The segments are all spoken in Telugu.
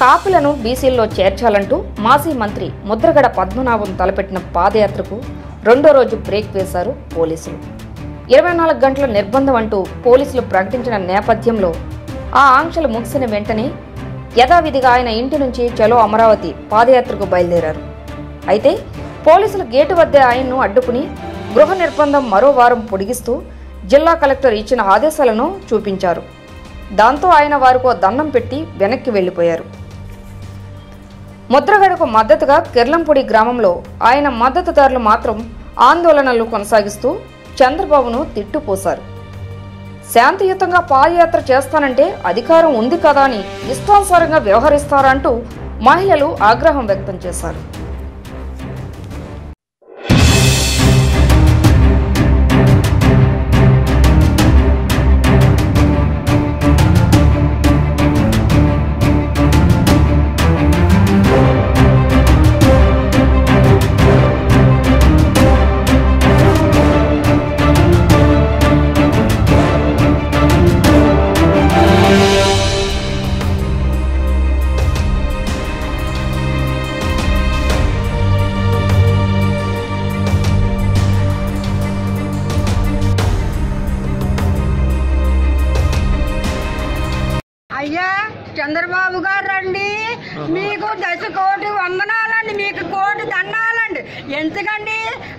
కాపులను బీసీల్లో చేర్చాలంటూ మాజీ మంత్రి ముద్రగడ పద్మనాభం తలపెట్టిన పాదయాత్రకు రెండో రోజు బ్రేక్ వేశారు పోలీసులు. ఇరవై నాలుగు గంటల నిర్బంధం అంటూ పోలీసులు ప్రకటించిన నేపథ్యంలో ఆ ఆంక్షలు ముగిసిన వెంటనే యథావిధిగా ఆయన ఇంటి నుంచి చలో అమరావతి పాదయాత్రకు బయలుదేరారు. అయితే పోలీసులు గేటు వద్దే ఆయన్ను అడ్డుకుని గృహ నిర్బంధం మరో వారం పొడిగిస్తూ జిల్లా కలెక్టర్ ఇచ్చిన ఆదేశాలను చూపించారు. దాంతో ఆయన వారికో దండం పెట్టి వెనక్కి వెళ్ళిపోయారు. ముద్రగడకు మద్దతుగా కిర్లంపూడి గ్రామంలో ఆయన మద్దతుదారులు మాత్రం ఆందోళనలు కొనసాగిస్తూ చంద్రబాబును తిట్టుపోశారు. శాంతియుతంగా పాదయాత్ర చేస్తానంటే అధికారం ఉంది కదా అని ఇష్టానుసారంగా వ్యవహరిస్తారంటూ మహిళలు ఆగ్రహం వ్యక్తం చేశారు. మీకు దశ కోటి వందనాలండి మీకు కోటి దండాలండి. ఎందుకండి?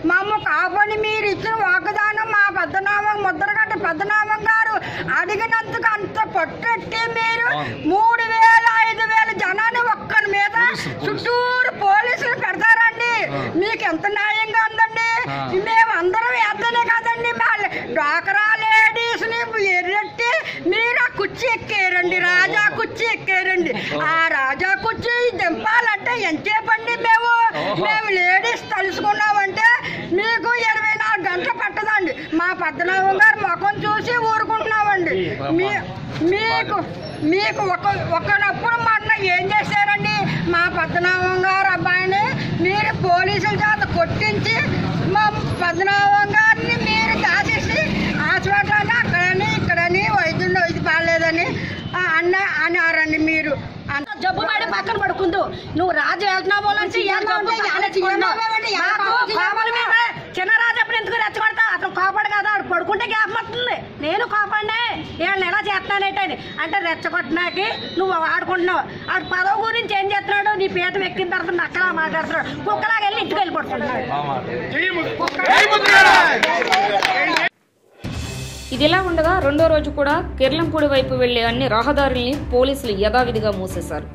మమ్మ కాపని మీరు ఇచ్చిన వాగ్దానం మా పెద్దనామం ముద్రగడ్డ పెద్దనామం గారు అడిగినందుకు అంత పొట్టెట్టి మీరు మూడు వేల ఐదు వేల జనాన్ని ఒక్కరి మీద చుట్టూరు పోలీసులు పెడతారండి. మీకు ఎంత న్యాయంగా ఉందండి? మేమందరం వేద్దనే కదండి మా డ్వాకరా కుర్చీ ఎక్కారండి రాజా కుర్చీ ఎక్కారండి. ఆ రాజా కుర్చీ దింపాలంటే ఎంతసేపండి మేము? మేము లేడీస్ తలుసుకున్నామంటే మీకు ఇరవై నాలుగు గంటలు పట్టదండి. మా పద్మనాభం గారు ముఖం చూసి ఊరుకుంటున్నామండి. మీ మీకు మీకు ఒక ఒకనప్పుడు మొన్న ఏం చేశారండి? మా పద్మనాభం గారు అబ్బాయిని మీరు పోలీసుల చేత కొట్టించి మా పద్మనాభం అన్న అన్నారండి మీరు అంత జబ్బు పడి పక్కన పడుకుందు. నువ్వు రాజు వెళ్తున్నావు చిన్న రాజు అప్పుడు ఎందుకు రెచ్చగొడతా? అతను కోపడు కదా ఆడు పడుకుంటే గ్యాప్ వస్తుంది నేను కోపండి వీళ్ళని ఎలా చేస్తానేటని అంటే రెచ్చగొట్టినాకి నువ్వు ఆడుకుంటున్నావు. ఆడు పదవి గురించి ఏం చేస్తున్నాడు? నీ పీట ఎక్కిన తర్వాత నక్కలా మాట్లాడుతున్నాడు. కుక్కలాగా వెళ్ళి ఇంటికి వెళ్ళిపోతున్నాడు. ఇదిలా ఉండగా రెండో రోజు కూడా కిర్లంపూడి వైపు వెళ్ళే అన్ని రహదారుల్ని పోలీసులు యథావిధిగా మూసేశారు.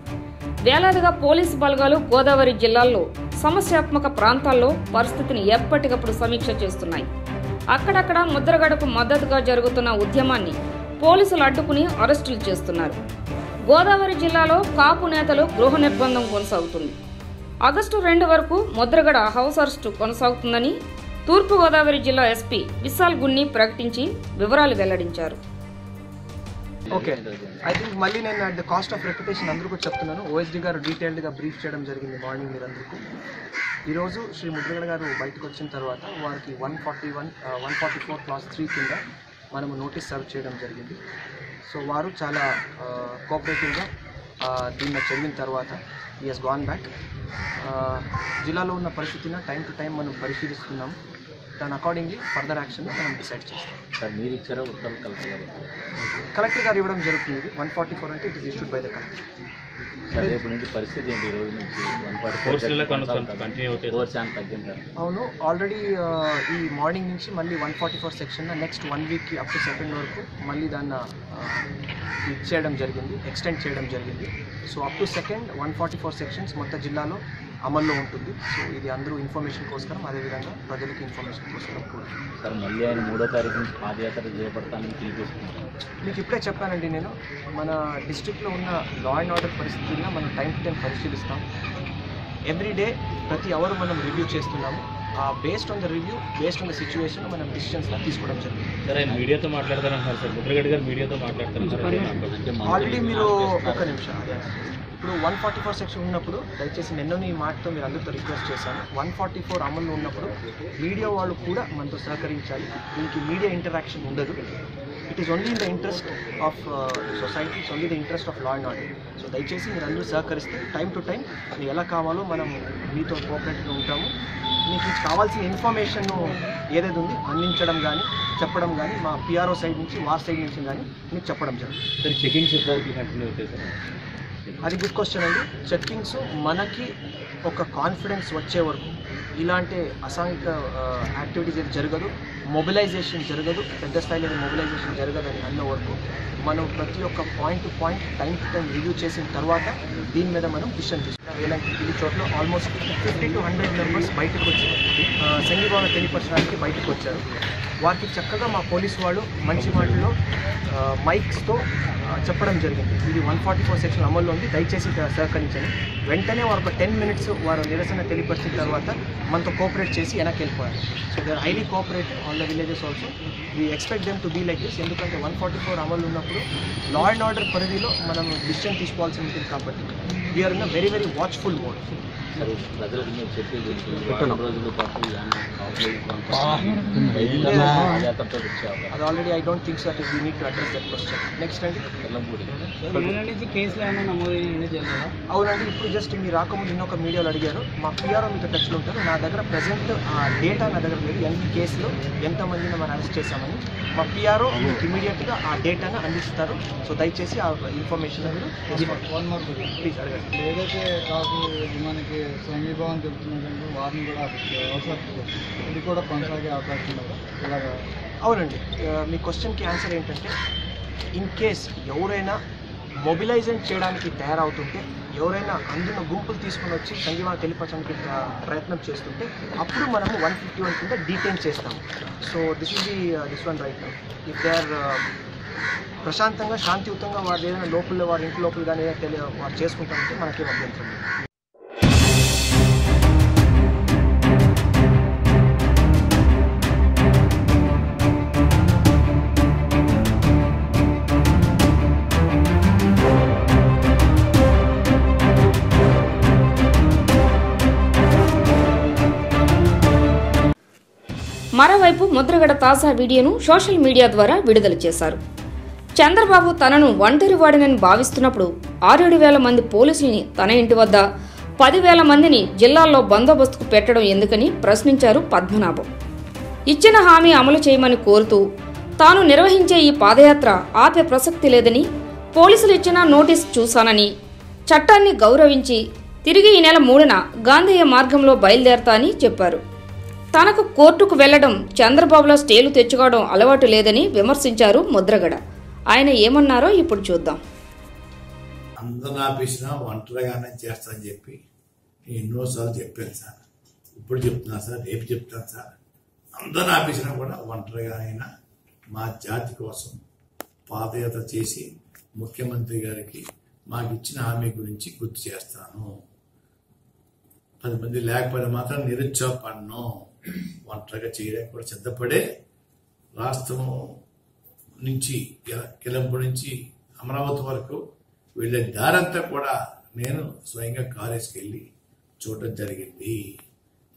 వేలాదిగా పోలీసు బలగాలు గోదావరి జిల్లాల్లో సమస్యాత్మక ప్రాంతాల్లో పరిస్థితిని ఎప్పటికప్పుడు సమీక్ష చేస్తున్నాయి. అక్కడక్కడ ముద్రగడకు మద్దతుగా జరుగుతున్న ఉద్యమాన్ని పోలీసులు అడ్డుకుని అరెస్టులు చేస్తున్నారు. గోదావరి జిల్లాలో కాపు నేతలు గృహ నిర్బంధం కొనసాగుతుంది. ఆగస్టు రెండు వరకు ముద్రగడ హౌస్ అరెస్టు కొనసాగుతుందని తూర్పుగోదావరి జిల్లా ఎస్పీ విశాల్ గున్ని ప్రకటించి వివరాలు వెల్లడించారు. ఓకే. ఐ థింక్ మళ్ళీ నేను at the cost of reputation అందరికీ చెప్తున్నాను. ఓఎస్డీ గారు డీటెయిల్డ్గా బ్రీఫ్ చేయడం జరిగింది మార్నింగ్ మీరందరికీ. ఈరోజు శ్రీ ముద్రగడ గారు బయటకు వచ్చిన తర్వాత వారికి one forty one one forty four class three కింద మనము నోటీస్ సర్వ్ చేయడం జరిగింది. సో వారు చాలా uh, కోఆపరేటివ్గా uh, దీన్ని చదివిన తర్వాత ఈ హెస్ గాన్ బ్యాక్ జిల్లాలో ఉన్న పరిస్థితిని టైం టు టైం మనం పరిశీలిస్తున్నాం దాని అకార్డింగ్లీ ఫర్దర్ యాక్షన్ మనం డిసైడ్ చేస్తాం. సార్ మీరు ఇచ్చారా ఉత్తర్వులు కలెక్టర్ గారు కలెక్టర్ గారు ఇవ్వడం జరుగుతుంది. వన్ ఫార్టీ ఫోర్ అంటే it is issued by the collector sir రేపు నుంచి పరిస్థితి ఏంటి? ఈ రోజు నుంచి వన్ ఫార్టీ ఫోర్ శాతం తగ్గింది సార్ అవును ఆల్రెడీ ఈ మార్నింగ్ నుంచి మళ్ళీ one forty four section next one వీక్కి అప్ టు సెకండ్ వరకు మళ్ళీ దాన్ని ఇది చేయడం జరిగింది ఎక్స్టెండ్ చేయడం జరిగింది. So up to second one forty four sections మొత్తం జిల్లాలో అమల్లో ఉంటుంది. సో ఇది అందరూ ఇన్ఫర్మేషన్ కోసరం అదేవిధంగా ప్రజలకు ఇన్ఫర్మేషన్ కోసరం సార్ మళ్ళీ ఆయన మూడో తారీఖు నుంచి పాదయాత్ర చేపడతానని మీకు ఇప్పుడే చెప్పానండి నేను మన డిస్ట్రిక్ట్లో ఉన్న లా అండ్ ఆర్డర్ పరిస్థితులను మనం టైం టు టైం పరిశీలిస్తాం. ఎవ్రీ డే ప్రతి అవర్ మనం రివ్యూ చేస్తున్నాము. Based on the review based on the situation మనం డిసిషన్స్ తీసుకోవడం జరుగుతుంది. సార్ మీడియాతో మాట్లాడతారంటున్నారు సార్. ముద్రగడ్డి గారు మీడియాతో మాట్లాడతారు ఆల్రెడీ మీరు ఒక నిమిషం. ఇప్పుడు వన్ ఫార్టీ ఫోర్ సెక్షన్ ఉన్నప్పుడు దయచేసి నిన్న ఈ మాటతో మీరు అందరితో రిక్వెస్ట్ చేశాను. వన్ ఫార్టీ ఫోర్ అమల్లో ఉన్నప్పుడు మీడియా వాళ్ళు కూడా మనతో సహకరించాలి. దీనికి మీడియా ఇంటరాక్షన్ ఉండదు. It is only in the interest of society it's only the interest of law and order so దయచేసి మీరు అందరూ సహకరిస్తే టైం టు టైం మీకు ఎలా కావాలో మనం మీతో కోఆపరేటివ్గా ఉంటాము. మీకు కావాల్సిన ఇన్ఫర్మేషన్ ఏదైతే ఉంది అందించడం కానీ చెప్పడం కానీ మా పిఆర్ఓ సైడ్ నుంచి వార్ సైడ్ నుంచి కానీ మీకు చెప్పడం జరుగుతుంది. చెకింగ్స్ ఎప్పటివరకు కంటిన్యూ అవుతాయి సార్ అది గుడ్ క్వశ్చన్ అండి. చెక్కింగ్స్ మనకి ఒక కాన్ఫిడెన్స్ వచ్చే వరకు ఇలాంటి అసాంఘిక యాక్టివిటీస్ ఏది జరగదు. మొబిలైజేషన్ జరగదు. పెద్ద స్థాయిలో మొబిలైజేషన్ జరగదని అన్న వరకు మనం ప్రతి ఒక్క point to point time to time review చేసిన తర్వాత దీని మీద మనం డిసిషన్ తీసుకున్నాం వేలాంటి ఇది చోట్ల almost fifty to hundred members బయటకు వచ్చారు. సంగీభావన తెలియపరచడానికి బయటకు వచ్చారు. వారికి చక్కగా మా పోలీసు వాళ్ళు మంచి మాటల్లో మైక్స్తో చెప్పడం జరిగింది. ఇది వన్ ఫార్టీ ఫోర్ సెక్షన్ అమల్లో ఉంది. దయచేసి సహకరించండి. వెంటనే వారు ఒక టెన్ మినిట్స్ వారు నిరసన తెలియపరిచిన తర్వాత మనతో కోఆపరేట్ చేసి వెనక్కి వెళ్ళిపోయారు. So they are highly cooperate on the villages also we expect them to be like this ఎందుకంటే వన్ ఫార్టీ ఫోర్ అమలు ఉన్నప్పుడు లా అండ్ ఆర్డర్ పరిధిలో మనం డిసిషన్ తీసుకోవాల్సి ఉంటుంది కాబట్టి. We are in a very very watchful mode sir ప్రజలకు చెప్పేది? వారం రోజుల already I don't think that we need to address that question next అండి. ఎల్లంపూడి అవునండి ఇప్పుడు జస్ట్ మీరు రాకముందు ఇంకొక మీడియాలో అడిగారు. మా పిఆర్ఓ మీతో టచ్లో ఉంటారు. నా దగ్గర ప్రజెంట్ ఆ డేటా నా దగ్గర లేదు. ఎన్ని కేసులు ఎంతమందిని మనం అరెస్ట్ చేశామని. మా పిఆర్ఓ మీకు ఇమీడియట్గా ఆ డేటాను అందిస్తారు. సో దయచేసి ఆ ఇన్ఫర్మేషన్ మీరు వన్ మోర్ ప్లీజ్ అడగండి. ఏదైతే మనకి సంఘీభావం చెప్తున్నారంటే వారిని కూడా అవసరం ఇది కూడా కొనసాగే అవకాశం ఇలాగా అవునండి. మీ క్వశ్చన్కి ఆన్సర్ ఏంటంటే ఇన్ కేస్ ఎవరైనా మొబిలైజేషన్ చేయడానికి తయారవుతుంటే ఎవరైనా అందులో గుంపులు తీసుకొని వచ్చి సంఘీభావం తెలియపరచడానికి ప్రయత్నం చేస్తుంటే అప్పుడు మనము వన్ ఫిఫ్టీ వన్ కింద డీటైన్ చేస్తాం so this is the this one right if they are ప్రశాంతంగా శాంతియుతంగా వారు ఏదైనా లోపల వారి ఇంటి లోపల కానీ ఏదైనా తెలియ వారు చేసుకుంటామంటే మనకేం అభ్యంతరం మరోవైపు ముద్రగడ తాజా వీడియోను సోషల్ మీడియా ద్వారా విడుదల చేశారు. చంద్రబాబు తనను ఒంటరివాడినని భావిస్తున్నప్పుడు ఆరేడు వేల మంది పోలీసుల్ని తన ఇంటి వద్ద పదివేల మందిని జిల్లాల్లో బందోబస్తుకు పెట్టడం ఎందుకని ప్రశ్నించారు పద్మనాభం. ఇచ్చిన హామీ అమలు చేయమని కోరుతూ తాను నిర్వహించే ఈ పాదయాత్ర ఆపే ప్రసక్తి లేదని పోలీసులు ఇచ్చిన నోటీస్ చూశానని చట్టాన్ని గౌరవించి తిరిగి ఈ నెల మూడున గాంధేయ మార్గంలో బయలుదేరతా అని చెప్పారు. తనకు కోర్టుకు వెళ్ళడం చంద్రబాబులో స్టేలు తెచ్చుకోవడం అలవాటు లేదని విమర్శించారు ముద్రగడ. ఆయన ఏమన్నారో ఇప్పుడు చూద్దాం. అందరిని ఆపేసినా ఒంటరిగానే చేస్తానని చెప్పి ఎన్నోసార్లు చెప్పాను సార్. ఇప్పుడు చెప్తున్నాను సార్ రేపు చెప్తాను సార్. అందరిని ఆపేసినా కూడా ఒంటరిగా అయినా మా జాతి కోసం పాదయాత్ర చేసి ముఖ్యమంత్రి గారికి మాకు ఇచ్చిన హామీ గురించి గుర్తు చేస్తాను. పది మంది లేకపోతే మాత్రం నిరుత్సాహపడను. ఒంటరిగా చేయడానికి కూడా సిద్ధపడే రాష్ట్రం నుంచి కిలంపు నుంచి అమరావతి వరకు వెళ్ళే దారంతా కూడా నేను స్వయంగా కాలేజ్కి చూడటం జరిగింది.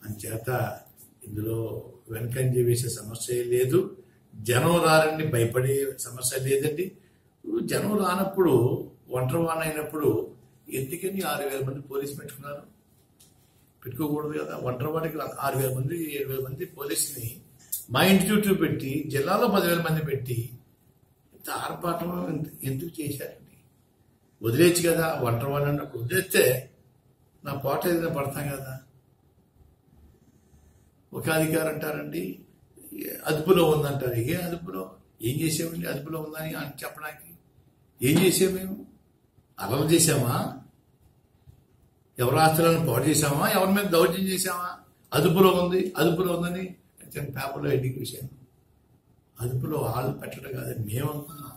అంచేత ఇందులో వెనకంజ వేసే సమస్య లేదు. జనం రారండి భయపడే సమస్య లేదండి. జనం రానప్పుడు ఒంటరి వాన అయినప్పుడు ఎందుకని ఆరు వేల మంది పోలీసు పెట్టుకున్నారు? పెట్టుకోకూడదు కదా. వంటరవాడికి ఆరు వేల మంది ఏడు వేల మంది పోలీసుని మా ఇంటి చుట్టూ పెట్టి జిల్లాలో పదివేల మంది పెట్టి ఇంత ఆర్భాటం ఎందుకు చేశారండి? వదిలేచ్చు కదా ఒంటరి వాడిని అన్నప్పుడు వదిలేస్తే నా పాట ఏదైనా పడతాం కదా. ఒక అధికారి అంటారండి అదుపులో ఉందంటారు ఏ అదుపులో? ఏం చేసామండి అదుపులో ఉందని అని చెప్పడానికి? ఏం చేసాం మేము? అలలు చేసామా? ఎవరి ఆస్తులను పాడు చేసామా ఎవరి మీద దౌర్జన్యం చేశామా? అదుపులో ఉంది అదుపులో ఉందని పేపర్లో ఎడ్డింగ్ చేశాను. అదుపులో వాళ్ళు పెట్టడం కాదు మేమనుకున్నాం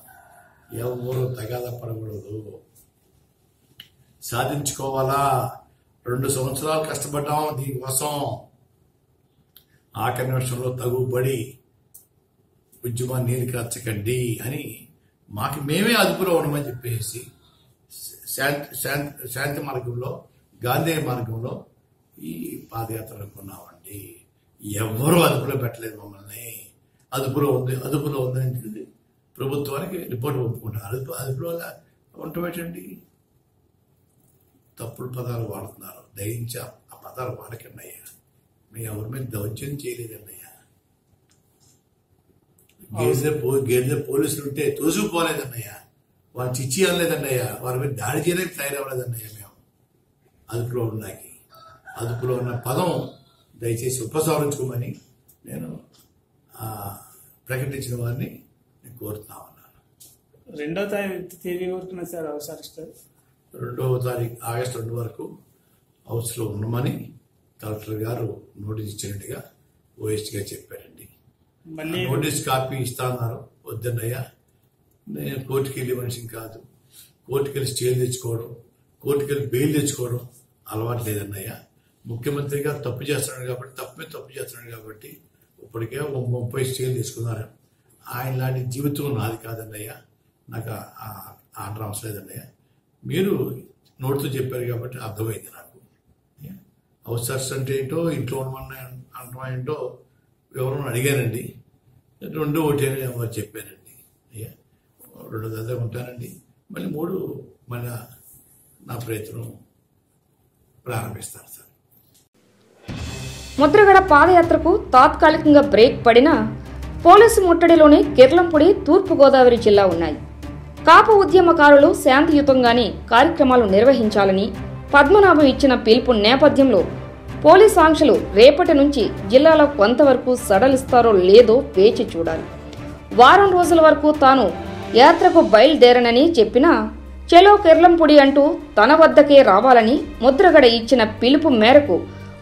ఎవరు తగాద పడకూడదు. సాధించుకోవాలా? రెండు సంవత్సరాలు కష్టపడ్డాం దీనికోసం ఆఖరి నిమిషంలో తగుబడి ఉద్యమాన్ని నీరు కరచకండి అని మాకు మేమే అదుపులో ఉండమని చెప్పేసి శాంతి శాంతి శాంతి మార్గంలో గాంధీ మార్గంలో ఈ పాదయాత్ర అనుకున్నామండి ఎవరు అదుపులో పెట్టలేదు మమ్మల్ని. అదుపులో ఉంది అదుపులో ఉందని ప్రభుత్వానికి రిపోర్ట్ పంపుకుంటారు అదుపు అదుపులో ఉండబెట్టండి తప్పుడు పదాలు వాడుతున్నారు. దయించి ఆ పదాలు వాడకండి అయ్యా మీ ఎవరి మీద దౌత్యం చేయలేదండి అయ్యా గేదె పో గేజె పోలీసులు ఉంటే తోసుకుపోలేదన్నయ్యా. వాళ్ళు చిచ్చి అనలేదన్నయ్యా. వారి మీద దాడి చేయడానికి తయారవ్వలేదన్నయ్యా. మేము అదుపులో ఉన్నాకి అదుపులో ఉన్న పదం దయచేసి ఉపసంహరించుకోమని నేను ప్రకటించిన వారిని నేను కోరుతున్నా ఉన్నాను. రెండో తారీఖు తేదీ వరకు సార్ అవసరం రెండవ తారీఖు ఆగస్టు రెండు వరకు హౌస్లో ఉండమని కలెక్టర్ గారు నోటీస్ ఇచ్చినట్టుగా ఓఎస్టీగా చెప్పారండి. మళ్ళీ నోటీస్ కాపీ ఇస్తాన్నారు వద్దన్నయ్యా నేను కోర్టుకి వెళ్ళి మనిషిని కాదు. కోర్టుకి వెళ్ళి స్టేలు తెచ్చుకోవడం కోర్టుకి వెళ్ళి బెయిల్ తెచ్చుకోవడం అలవాటు లేదన్నయ్యా. ముఖ్యమంత్రి గారు తప్పు చేస్తున్నాడు కాబట్టి తప్పే మీద తప్పు చేస్తున్నాడు కాబట్టి ఇప్పటికే ఒక ముప్పై స్టేలు తీసుకున్నారు. ఆయన లాంటి జీవితం నాది కాదన్నయ్యా. నాకు ఆర్డర్ అవసరం లేదన్నయ్య. మీరు నోటితో చెప్పారు కాబట్టి అర్థమైంది నాకు. అవసర్స్ అంటే ఏంటో ఇంట్లో ఉండమన్నా అంటాం ఏంటో ఎవరైనా అడిగానండి. రెండు ఒకటి ఎవరు చెప్పానండి. అయ్యా రెండు దగ్గర ఉంటానండి. మళ్ళీ మూడు మన ప్రయత్నం ప్రారంభిస్తాను సార్. ముద్రగడ పాదయాత్రకు తాత్కాలికంగా బ్రేక్ పడిన పోలీసు ముట్టడిలోని కిర్లంపూడి తూర్పుగోదావరి జిల్లా ఉన్నాయి. కాపు ఉద్యమకారులు శాంతియుతంగానే కార్యక్రమాలు నిర్వహించాలని పద్మనాభం ఇచ్చిన పిలుపు నేపథ్యంలో పోలీస్ ఆంక్షలు రేపటి నుంచి జిల్లాలో కొంతవరకు సడలిస్తారో లేదో వేచి చూడాలి. వారం రోజుల వరకు తాను యాత్రకు బయలుదేరనని చెప్పినా చెలో కిర్లంపుడి అంటూ తన వద్దకే రావాలని ముద్రగడ ఇచ్చిన పిలుపు మేరకు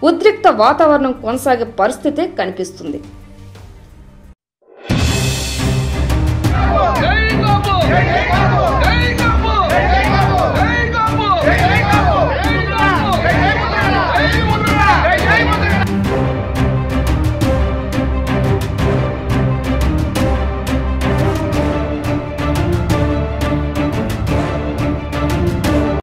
ఉద్రిక్త వాతావరణం కొనసాగే పరిస్థితే కనిపిస్తుంది. జై